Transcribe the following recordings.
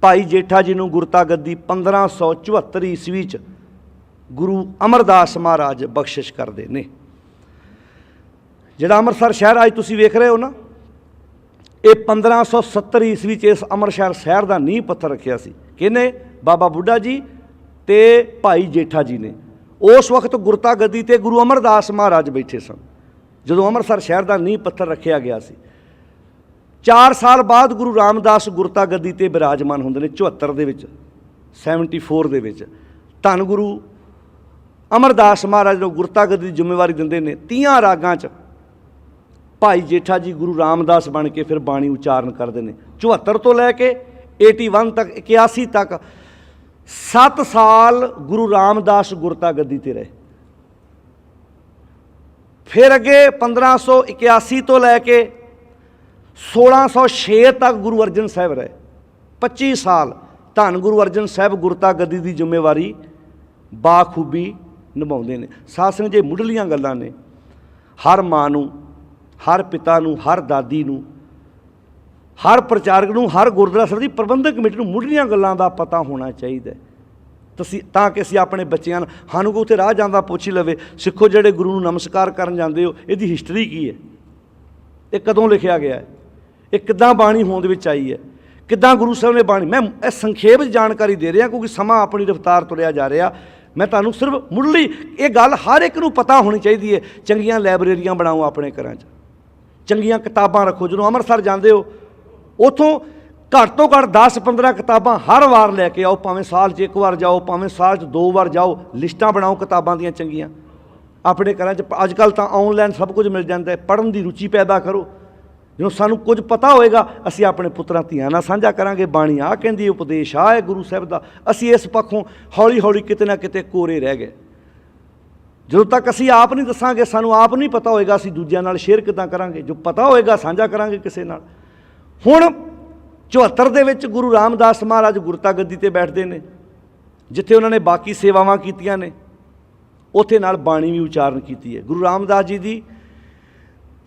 ਭਾਈ ਜੇਠਾ ਜੀ ਨੂੰ ਗੁਰਤਾ ਗੱਦੀ 1574 ਈਸਵੀ ਚ ਗੁਰੂ ਅਮਰਦਾਸ ਮਹਾਰਾਜ ਬਖਸ਼ਿਸ਼ ਕਰਦੇ ਨੇ। ਜਿਹੜਾ ਅੰਮ੍ਰਿਤਸਰ ਸ਼ਹਿਰ ਅੱਜ ਤੁਸੀਂ ਵੇਖ ਰਹੇ ਹੋ ਨਾ, ਇਹ 1570 ਈਸਵੀ ਚ ਇਸ ਅੰਮ੍ਰਿਤਸਰ ਸ਼ਹਿਰ ਦਾ ਨੀਂਹ ਪੱਥਰ ਰੱਖਿਆ ਸੀ। ਕਿਹਨੇ? ਬਾਬਾ ਬੁੱਢਾ ਜੀ ਤੇ ਭਾਈ ਜੇਠਾ ਜੀ ਨੇ। ਉਸ ਵਕਤ ਗੁਰਤਾ ਗੱਦੀ ਤੇ ਗੁਰੂ ਅਮਰਦਾਸ ਮਹਾਰਾਜ ਬੈਠੇ ਸਨ। ਜਦੋਂ ਅੰਮ੍ਰਿਤਸਰ ਸ਼ਹਿਰ ਦਾ ਨੀਂਹ ਪੱਥਰ ਰੱਖਿਆ ਗਿਆ ਸੀ 4 ਸਾਲ ਬਾਅਦ ਗੁਰੂ ਰਾਮਦਾਸ ਗੁਰਤਾ ਗੱਦੀ ਤੇ ਬਿਰਾਜਮਾਨ ਹੁੰਦੇ ਨੇ 74 ਦੇ ਵਿੱਚ 74 ਦੇ ਵਿੱਚ। ਧੰਨ ਗੁਰੂ ਅਮਰਦਾਸ ਮਹਾਰਾਜ ਨੂੰ ਗੁਰਤਾ ਗੱਦੀ ਦੀ ਜ਼ਿੰਮੇਵਾਰੀ ਦਿੰਦੇ ਨੇ 30 ਰਾਗਾਂ 'ਚ ਭਾਈ ਜੇਠਾ ਜੀ ਗੁਰੂ ਰਾਮਦਾਸ ਬਣ ਕੇ ਫਿਰ ਬਾਣੀ ਉਚਾਰਨ ਕਰਦੇ ਨੇ। 74 ਤੋਂ ਲੈ ਕੇ 81 ਤੱਕ 81 ਤੱਕ 7 ਸਾਲ ਗੁਰੂ ਰਾਮਦਾਸ ਗੁਰਤਾ ਗੱਦੀ ਤੇ ਰਹੇ। ਫਿਰ ਅੱਗੇ 1581 ਤੋਂ ਲੈ ਕੇ 1606 ਤੱਕ ਗੁਰੂ ਅਰਜਨ ਸਾਹਿਬ ਰਹੇ। 25 ਸਾਲ ਧੰਨ ਗੁਰੂ ਅਰਜਨ ਸਾਹਿਬ ਗੁਰਤਾ ਗੱਦੀ ਦੀ ਜ਼ਿੰਮੇਵਾਰੀ ਬਾਖੂਬੀ ਨਿਭਾਉਂਦੇ ਨੇ। ਸਾਧ ਸੰਗਤ ਜੇ ਮੁੱਢਲੀਆਂ ਗੱਲਾਂ ਨੇ, ਹਰ ਮਾਂ ਨੂੰ, ਹਰ ਪਿਤਾ ਨੂੰ, ਹਰ ਦਾਦੀ ਨੂੰ, ਹਰ ਪ੍ਰਚਾਰਕ ਨੂੰ, ਹਰ ਗੁਰਦੁਆਰਾ ਸਾਹਿਬ ਦੀ ਪ੍ਰਬੰਧਕ ਕਮੇਟੀ ਨੂੰ ਮੁੱਢਲੀਆਂ ਗੱਲਾਂ ਦਾ ਪਤਾ ਹੋਣਾ ਚਾਹੀਦਾ ਹੈ। ਤੁਸੀਂ, ਤਾਂ ਕਿ ਅਸੀਂ ਆਪਣੇ ਬੱਚਿਆਂ ਨੂੰ, ਸਾਨੂੰ ਕੋਈ ਉੱਥੇ ਰਾਹ ਜਾਂਦਾ ਪੁੱਛ ਹੀ ਲਵੇ, ਸਿੱਖੋ ਜਿਹੜੇ ਗੁਰੂ ਨੂੰ ਨਮਸਕਾਰ ਕਰਨ ਜਾਂਦੇ ਹੋ, ਇਹਦੀ ਹਿਸਟਰੀ ਕੀ ਹੈ? ਇਹ ਕਦੋਂ ਲਿਖਿਆ ਗਿਆ ਹੈ? ਇਹ ਕਿੱਦਾਂ ਬਾਣੀ ਹੋਂਦ ਵਿੱਚ ਆਈ ਹੈ। ਕਿੱਦਾਂ ਗੁਰੂ ਸਾਹਿਬ ਨੇ ਬਾਣੀ ਮੈਂ ਇਹ ਸੰਖੇਪ 'ਚ ਜਾਣਕਾਰੀ ਦੇ ਰਿਹਾ ਕਿਉਂਕਿ ਸਮਾਂ ਆਪਣੀ ਰਫ਼ਤਾਰ ਤੁਰਿਆ ਜਾ ਰਿਹਾ। ਮੈਂ ਤੁਹਾਨੂੰ ਸਿਰਫ ਮੁੱਢਲੀ ਇਹ ਗੱਲ ਹਰ ਇੱਕ ਨੂੰ ਪਤਾ ਹੋਣੀ ਚਾਹੀਦੀ ਹੈ, ਚੰਗੀਆਂ ਲਾਇਬ੍ਰੇਰੀਆਂ ਬਣਾਓ ਆਪਣੇ ਘਰਾਂ 'ਚ। ਚੰਗੀਆਂ ਕਿਤਾਬਾਂ ਰੱਖੋ, ਜਦੋਂ ਅੰਮ੍ਰਿਤਸਰ ਜਾਂਦੇ ਹੋ, ਉਥੋਂ ਘੱਟ ਤੋਂ ਘੱਟ 10-15 ਕਿਤਾਬਾਂ ਹਰ ਵਾਰ ਲੈ ਕੇ ਆਓ, ਭਾਵੇਂ ਸਾਲ 'ਚ ਇੱਕ ਵਾਰ ਜਾਓ, ਭਾਵੇਂ ਸਾਲ 'ਚ ਦੋ ਵਾਰ ਜਾਓ, ਲਿਸਟਾਂ ਬਣਾਓ ਕਿਤਾਬਾਂ ਦੀਆਂ ਚੰਗੀਆਂ। ਆਪਣੇ ਘਰਾਂ 'ਚ ਅੱਜ ਕੱਲ ਤਾਂ ਆਨਲਾਈਨ ਸਭ ਕੁਝ ਮਿਲ ਜਾਂਦਾ ਹੈ, ਪੜ੍ਹਨ ਦੀ ਰੁਚੀ ਪੈਦਾ ਕਰੋ। ਜਦੋਂ ਸਾਨੂੰ ਕੁਝ ਪਤਾ ਹੋਏਗਾ, ਅਸੀਂ ਆਪਣੇ ਪੁੱਤਰਾਂ ਧੀਆਂ ਨਾਲ ਸਾਂਝਾ ਕਰਾਂਗੇ। ਬਾਣੀ ਆ ਕਹਿੰਦੀ, ਉਪਦੇਸ਼ ਆ ਹੈ ਗੁਰੂ ਸਾਹਿਬ ਦਾ। ਅਸੀਂ ਇਸ ਪੱਖੋਂ ਹੌਲੀ ਹੌਲੀ ਕਿਤੇ ਨਾ ਕਿਤੇ ਕੋਰੇ ਰਹਿ ਗਏ। ਜਦੋਂ ਤੱਕ ਅਸੀਂ ਆਪ ਨਹੀਂ ਦੱਸਾਂਗੇ, ਸਾਨੂੰ ਆਪ ਨਹੀਂ ਪਤਾ ਹੋਏਗਾ, ਅਸੀਂ ਦੂਜਿਆਂ ਨਾਲ ਸ਼ੇਅਰ ਕਿਦਾਂ ਕਰਾਂਗੇ। ਜੋ ਪਤਾ ਹੋਏਗਾ, ਸਾਂਝਾ ਕਰਾਂਗੇ ਕਿਸੇ ਨਾਲ। ਹੁਣ 74 ਦੇ ਵਿੱਚ ਗੁਰੂ ਰਾਮਦਾਸ ਮਹਾਰਾਜ ਗੁਰਤਾ ਗੱਦੀ ਤੇ ਬੈਠਦੇ ਨੇ, ਜਿੱਥੇ ਉਹਨਾਂ ਨੇ ਬਾਕੀ ਸੇਵਾਵਾਂ ਕੀਤੀਆਂ ਨੇ। ਉੱਥੇ ਨਾਲ ਬਾਣੀ ਵੀ ਉਚਾਰਨ ਕੀਤੀ ਹੈ। ਗੁਰੂ ਰਾਮਦਾਸ ਜੀ ਦੀ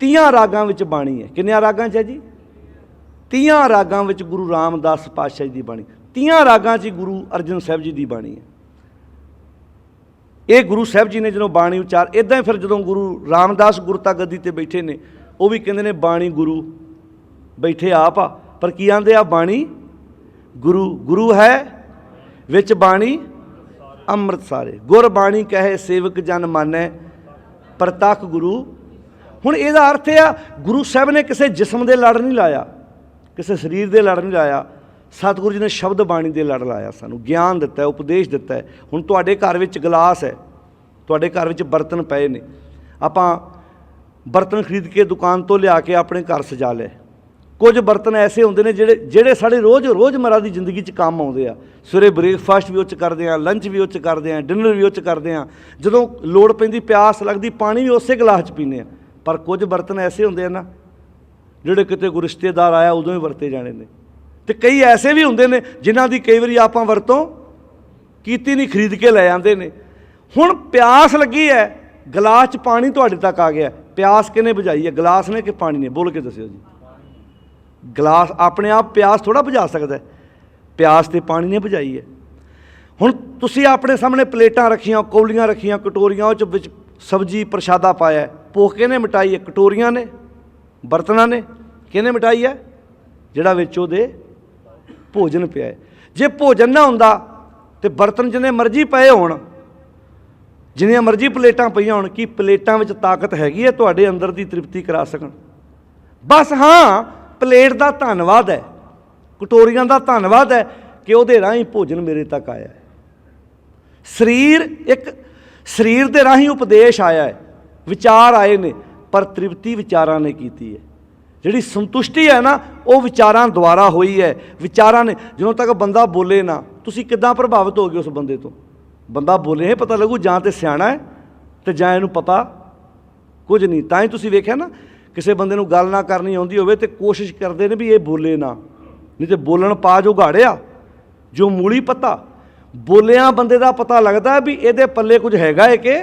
30 ਰਾਗਾਂ ਵਿੱਚ ਬਾਣੀ ਹੈ। ਕਿੰਨਿਆਂ ਰਾਗਾਂ 'ਚ ਹੈ ਜੀ? 30 ਰਾਗਾਂ ਵਿੱਚ ਗੁਰੂ ਰਾਮਦਾਸ ਪਾਤਸ਼ਾਹ ਜੀ ਦੀ ਬਾਣੀ। 30 ਰਾਗਾਂ 'ਚ ਗੁਰੂ ਅਰਜਨ ਸਾਹਿਬ ਜੀ ਦੀ ਬਾਣੀ ਹੈ। ਇਹ ਗੁਰੂ ਸਾਹਿਬ ਜੀ ਨੇ ਜਦੋਂ ਬਾਣੀ ਉਚਾਰ ਇਦਾਂ ਹੀ ਫਿਰ ਜਦੋਂ ਗੁਰੂ ਰਾਮਦਾਸ ਗੁਰਤਾ ਗੱਦੀ ਤੇ ਬੈਠੇ ਨੇ, ਉਹ ਵੀ ਕਹਿੰਦੇ ਨੇ, ਬਾਣੀ ਗੁਰੂ, ਬੈਠੇ ਆਪ ਆ। ਪਰ ਕੀ ਆਂਦੇ ਆ? ਬਾਣੀ ਗੁਰੂ ਗੁਰੂ ਹੈ, ਵਿੱਚ ਬਾਣੀ ਅੰਮ੍ਰਿਤ ਸਾਰੇ ਗੁਰ ਬਾਣੀ ਕਹੇ, ਸੇਵਕ ਜਨ ਮਾਨੈ, ਪ੍ਰਤੱਖ ਗੁਰੂ ਹੁਣ ਇਹਦਾ ਅਰਥ ਇਹ ਆ, ਗੁਰੂ ਸਾਹਿਬ ਨੇ ਕਿਸੇ ਜਿਸਮ ਦੇ ਲੜ ਨਹੀਂ ਲਾਇਆ, ਕਿਸੇ ਸਰੀਰ ਦੇ ਲੜ ਨਹੀਂ ਲਾਇਆ, ਸਤਿਗੁਰੂ ਜੀ ਨੇ ਸ਼ਬਦ ਬਾਣੀ ਦੇ ਲੜ ਲਾਇਆ ਸਾਨੂੰ, ਗਿਆਨ ਦਿੱਤਾ, ਉਪਦੇਸ਼ ਦਿੱਤਾ ਹੁਣ ਤੁਹਾਡੇ ਘਰ ਵਿੱਚ ਗਲਾਸ ਹੈ, ਤੁਹਾਡੇ ਘਰ ਵਿੱਚ ਬਰਤਨ ਪਏ ਨੇ। ਆਪਾਂ ਬਰਤਨ ਖਰੀਦ ਕੇ ਦੁਕਾਨ ਤੋਂ ਲਿਆ ਕੇ ਆਪਣੇ ਘਰ ਸਜਾ ਲਏ। ਕੁਝ ਬਰਤਨ ਐਸੇ ਹੁੰਦੇ ਨੇ ਜਿਹੜੇ ਜਿਹੜੇ ਸਾਡੇ ਰੋਜ਼, ਰੋਜ਼ਮਰਾ ਦੀ ਜ਼ਿੰਦਗੀ 'ਚ ਕੰਮ ਆਉਂਦੇ ਆ। ਸਵੇਰੇ ਬ੍ਰੇਕਫਾਸਟ ਵੀ ਉਹ 'ਚ ਕਰਦੇ ਆ, ਲੰਚ ਵੀ ਉਹ 'ਚ ਕਰਦੇ ਆ, ਡਿਨਰ ਵੀ ਉਹ 'ਚ ਕਰਦੇ ਆ। ਜਦੋਂ ਲੋੜ ਪੈਂਦੀ, ਪਿਆਸ ਲੱਗਦੀ, ਪਾਣੀ ਵੀ ਉਸੇ ਗਲਾਸ 'ਚ ਪੀਂਦੇ ਆ। ਪਰ ਕੁਝ ਬਰਤਨ ਐਸੇ ਹੁੰਦੇ ਆ ਨਾ, ਜਿਹੜੇ ਕਿਤੇ ਕੋਈ ਰਿਸ਼ਤੇਦਾਰ ਆਇਆ ਉਦੋਂ ਹੀ ਵਰਤੇ ਜਾਣੇ ਨੇ। ਤੇ ਕਈ ਐਸੇ ਵੀ ਹੁੰਦੇ ਨੇ ਜਿਨ੍ਹਾਂ ਦੀ ਕਈ ਵਾਰੀ ਆਪਾਂ ਵਰਤੋਂ ਕੀਤੀ ਨਹੀਂ, ਖਰੀਦ ਕੇ ਲੈ ਜਾਂਦੇ ਨੇ। ਹੁਣ ਪਿਆਸ ਲੱਗੀ ਹੈ ਗਲਾਸ 'ਚ ਪਾਣੀ ਤੁਹਾਡੇ ਤੱਕ ਆ ਗਿਆ। ਪਿਆਸ ਕਿਨੇ ਬੁਝਾਈ ਹੈ ਗਲਾਸ ਨੇ ਕਿ ਪਾਣੀ ਨੇ? ਬੋਲ ਕੇ ਦੱਸਿਓ ਜੀ। ਗਲਾਸ ਆਪਣੇ ਆਪ ਪਿਆਸ ਥੋੜਾ ਬੁਝਾ ਸਕਦਾ ਹੈ ਪਿਆਸ ਤੇ ਪਾਣੀ ਨੇ ਬੁਝਾਈ ਹੈ ਹੁਣ ਤੁਸੀਂ ਆਪਣੇ ਸਾਹਮਣੇ ਪਲੇਟਾਂ ਰੱਖੀਆਂ, ਕੌਲੀਆਂ ਰੱਖੀਆਂ, ਕਟੋਰੀਆਂ, ਉਹ ਚ ਵਿੱਚ ਸਬਜੀ, ਪ੍ਰਸ਼ਾਦਾ ਪਾਇਆ ਭੁੱਖ ਕਿਹਨੇ ਮਿਟਾਈ ਹੈ? ਕਟੋਰੀਆਂ ਨੇ, ਬਰਤਨਾਂ ਨੇ। ਕਿਹਨੇ ਮਿਟਾਈ ਹੈ? ਜਿਹੜਾ ਵਿੱਚ ਉਹਦੇ ਭੋਜਨ ਪਿਆ ਹੈ। ਜੇ ਭੋਜਨ ਨਾ ਹੁੰਦਾ ਤੇ ਬਰਤਨ ਜਿੰਨੇ ਮਰਜ਼ੀ ਪਏ ਹੋਣ, ਜਿੰਨੀਆਂ ਮਰਜ਼ੀ ਪਲੇਟਾਂ ਪਈਆਂ ਹੋਣ, ਕੀ ਪਲੇਟਾਂ ਵਿੱਚ ਤਾਕਤ ਹੈਗੀ ਹੈ ਤੁਹਾਡੇ ਅੰਦਰ ਦੀ ਤ੍ਰਿਪਤੀ ਕਰਾ ਸਕਣ? ਬਸ ਹਾਂ, ਪਲੇਟ ਦਾ ਧੰਨਵਾਦ ਹੈ, ਕਟੋਰੀਆਂ ਦਾ ਧੰਨਵਾਦ ਹੈ ਕਿ ਉਹਦੇ ਰਾਹੀਂ ਭੋਜਨ ਮੇਰੇ ਤੱਕ ਆਇਆ ਹੈ। ਸਰੀਰ ਇੱਕ, ਸਰੀਰ ਦੇ ਰਾਹੀਂ ਉਪਦੇਸ਼ ਆਇਆ ਹੈ। ਵਿਚਾਰ ਆਏ ਨੇ, ਪਰ ਤ੍ਰਿਪਤੀ ਵਿਚਾਰਾਂ ਨੇ ਕੀਤੀ ਹੈ। ਜਿਹੜੀ ਸੰਤੁਸ਼ਟੀ ਹੈ ਨਾ, ਉਹ ਵਿਚਾਰਾਂ ਦੁਆਰਾ ਹੋਈ ਹੈ। ਵਿਚਾਰਾਂ ਨੇ, ਜਦੋਂ ਤੱਕ ਬੰਦਾ ਬੋਲੇ ਨਾ, ਤੁਸੀਂ ਕਿੱਦਾਂ ਪ੍ਰਭਾਵਿਤ ਹੋਗੇ ਉਸ ਬੰਦੇ ਤੋਂ? ਬੰਦਾ ਬੋਲੇ ਇਹ ਪਤਾ ਲੱਗੂ ਜਾਂ ਤੇ ਸਿਆਣਾ ਹੈ, ਤੇ ਜਾਂ ਇਹਨੂੰ ਪਤਾ ਕੁਝ ਨਹੀਂ। ਤਾਂ ਹੀ ਤੁਸੀਂ ਵੇਖਿਆ ਨਾ, ਕਿਸੇ ਬੰਦੇ ਨੂੰ ਗੱਲ ਨਾ ਕਰਨੀ ਆਉਂਦੀ ਹੋਵੇ ਤੇ ਕੋਸ਼ਿਸ਼ ਕਰਦੇ ਨੇ ਵੀ ਇਹ ਬੋਲੇ ਨਾ। ਨਹੀਂ ਤੇ ਬੋਲਣ ਪਾ ਜੋ ਘਾੜਿਆ ਜੋ ਮੂਲੀ ਪਤਾ, ਬੋਲਿਆਂ ਬੰਦੇ ਦਾ ਪਤਾ ਲੱਗਦਾ ਵੀ ਇਹਦੇ ਪੱਲੇ ਕੁਝ ਹੈਗਾ ਹੈ ਕਿ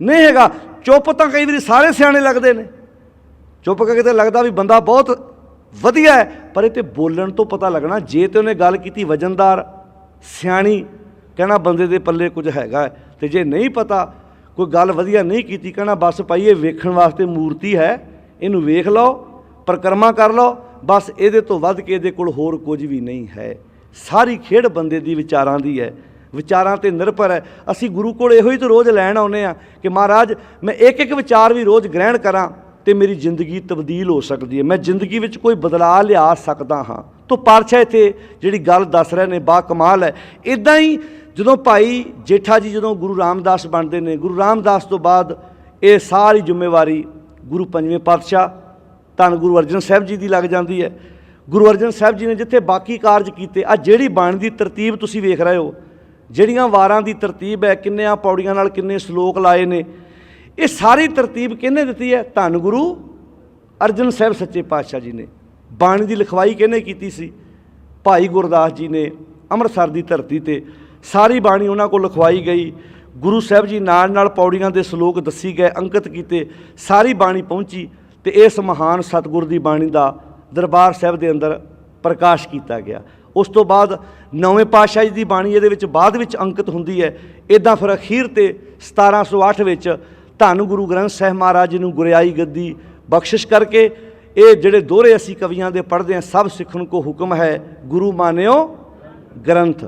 ਨਹੀਂ ਹੈਗਾ। ਚੁੱਪ ਤਾਂ ਕਈ ਵਾਰੀ ਸਾਰੇ ਸਿਆਣੇ ਲੱਗਦੇ ਨੇ ਚੁੱਪ ਕਰਕੇ ਤੇ ਲੱਗਦਾ ਵੀ ਬੰਦਾ ਬਹੁਤ ਵਧੀਆ ਹੈ, ਪਰ ਇਹ ਤੇ ਬੋਲਣ ਤੋਂ ਪਤਾ ਲੱਗਣਾ, ਜੇ ਤੇ ਉਹਨੇ ਗੱਲ ਕੀਤੀ ਵਜਨਦਾਰ, ਸਿਆਣੀ, ਕਹਿਣਾ ਬੰਦੇ ਦੇ ਪੱਲੇ ਕੁਝ ਹੈਗਾ ਹੈ। ਤੇ ਜੇ ਨਹੀਂ ਪਤਾ, ਕੋਈ ਗੱਲ ਵਧੀਆ ਨਹੀਂ ਕੀਤੀ, ਕਹਿਣਾ ਬਸ ਭਾਈ ਇਹ ਵੇਖਣ ਵਾਸਤੇ ਮੂਰਤੀ ਹੈ, ਇਹਨੂੰ ਵੇਖ ਲਓ, ਪਰਕਰਮਾ ਕਰ ਲਓ, ਬਸ ਇਹਦੇ ਤੋਂ ਵੱਧ ਕੇ ਇਹਦੇ ਕੋਲ ਹੋਰ ਕੁਝ ਵੀ ਨਹੀਂ ਹੈ ਸਾਰੀ ਖੇਡ ਬੰਦੇ ਦੀ ਵਿਚਾਰਾਂ ਦੀ ਹੈ ਵਿਚਾਰਾਂ ਤੇ ਨਿਰਭਰ ਹੈ। ਅਸੀਂ ਗੁਰੂ ਕੋਲ ਇਹੋ ਹੀ ਤਾਂ ਰੋਜ਼ ਲੈਣ ਆਉਨੇ ਆ ਕਿ ਮਹਾਰਾਜ, ਮੈਂ ਇੱਕ ਇੱਕ ਵਿਚਾਰ ਵੀ ਰੋਜ਼ ਗ੍ਰਹਿਣ ਕਰਾਂ ਤੇ ਮੇਰੀ ਜ਼ਿੰਦਗੀ ਤਬਦੀਲ ਹੋ ਸਕਦੀ ਹੈ। ਮੈਂ ਜ਼ਿੰਦਗੀ ਵਿੱਚ ਕੋਈ ਬਦਲਾਅ ਲਿਆ ਸਕਦਾ ਹਾਂ। ਤੋਂ ਪਾਤਸ਼ਾਹ ਇੱਥੇ ਜਿਹੜੀ ਗੱਲ ਦੱਸ ਰਹੇ ਨੇ, ਬਾ ਕਮਾਲ ਹੈ। ਇਦਾਂ ਹੀ ਜਦੋਂ ਭਾਈ ਜੇਠਾ ਜੀ ਜਦੋਂ ਗੁਰੂ ਰਾਮਦਾਸ ਬਣਦੇ ਨੇ, ਗੁਰੂ ਰਾਮਦਾਸ ਤੋਂ ਬਾਅਦ ਇਹ ਸਾਰੀ ਜ਼ਿੰਮੇਵਾਰੀ ਗੁਰੂ ਪੰਜਵੇਂ ਪਾਤਸ਼ਾਹ, ਧੰਨ ਗੁਰੂ ਅਰਜਨ ਸਾਹਿਬ ਜੀ ਦੀ ਲੱਗ ਜਾਂਦੀ ਹੈ। ਗੁਰੂ ਅਰਜਨ ਸਾਹਿਬ ਜੀ ਨੇ ਜਿੱਥੇ ਬਾਕੀ ਕਾਰਜ ਕੀਤੇ ਆ ਜਿਹੜੀ ਬਾਣੀ ਦੀ ਤਰਤੀਬ ਤੁਸੀਂ ਵੇਖ ਰਹੇ ਹੋ ਜਿਹੜੀਆਂ ਵਾਰਾਂ ਦੀ ਤਰਤੀਬ ਹੈ, ਕਿੰਨਿਆਂ ਪੌੜੀਆਂ ਨਾਲ ਕਿੰਨੇ ਸ਼ਲੋਕ ਲਾਏ ਨੇ, ਇਹ ਸਾਰੀ ਤਰਤੀਬ ਕਿਹਨੇ ਦਿੱਤੀ ਹੈ? ਧੰਨ ਗੁਰੂ ਅਰਜਨ ਸਾਹਿਬ ਸੱਚੇ ਪਾਤਸ਼ਾਹ ਜੀ ਨੇ। ਬਾਣੀ ਦੀ ਲਿਖਵਾਈ ਕਿਹਨੇ ਕੀਤੀ ਸੀ? ਭਾਈ ਗੁਰਦਾਸ ਜੀ ਨੇ ਅੰਮ੍ਰਿਤਸਰ ਦੀ ਧਰਤੀ ਤੇ ਸਾਰੀ ਬਾਣੀ ਉਹਨਾਂ ਕੋਲ ਲਿਖਵਾਈ ਗਈ। ਗੁਰੂ ਸਾਹਿਬ ਜੀ ਨਾਲ ਨਾਲ ਪੌੜੀਆਂ ਦੇ ਸ਼ਲੋਕ ਦੱਸੀ ਗਏ, ਅੰਕਿਤ ਕੀਤੇ, ਸਾਰੀ ਬਾਣੀ ਪਹੁੰਚੀ ਤੇ ਇਸ ਮਹਾਨ ਸਤਿਗੁਰ ਦੀ ਬਾਣੀ ਦਾ ਦਰਬਾਰ ਸਾਹਿਬ ਦੇ ਅੰਦਰ ਪ੍ਰਕਾਸ਼ ਕੀਤਾ ਗਿਆ। ਉਸ ਤੋਂ ਬਾਅਦ ਨੌਵੇਂ ਪਾਤਸ਼ਾਹ ਜੀ ਦੀ ਬਾਣੀ ਇਹਦੇ ਵਿੱਚ ਬਾਅਦ ਵਿੱਚ ਅੰਕਿਤ ਹੁੰਦੀ ਹੈ। ਇਦਾਂ ਫਿਰ ਅਖੀਰ ਤੇ 1708 ਵਿੱਚ ਧੰਨ ਗੁਰੂ ਗ੍ਰੰਥ ਸਾਹਿਬ ਮਹਾਰਾਜ ਜੀ ਨੂੰ ਗੁਰਿਆਈ ਗੱਦੀ ਬਖਸ਼ਿਸ਼ ਕਰਕੇ ਇਹ ਜਿਹੜੇ ਦੋਹਰੇ ਅਸੀਂ ਕਵੀਆਂ ਦੇ ਪੜ੍ਹਦੇ ਹਾਂ, ਸਭ ਸਿੱਖਣ ਕੋ ਹੁਕਮ ਹੈ ਗੁਰੂ ਮਾਨਿਓ ਗ੍ਰੰਥ।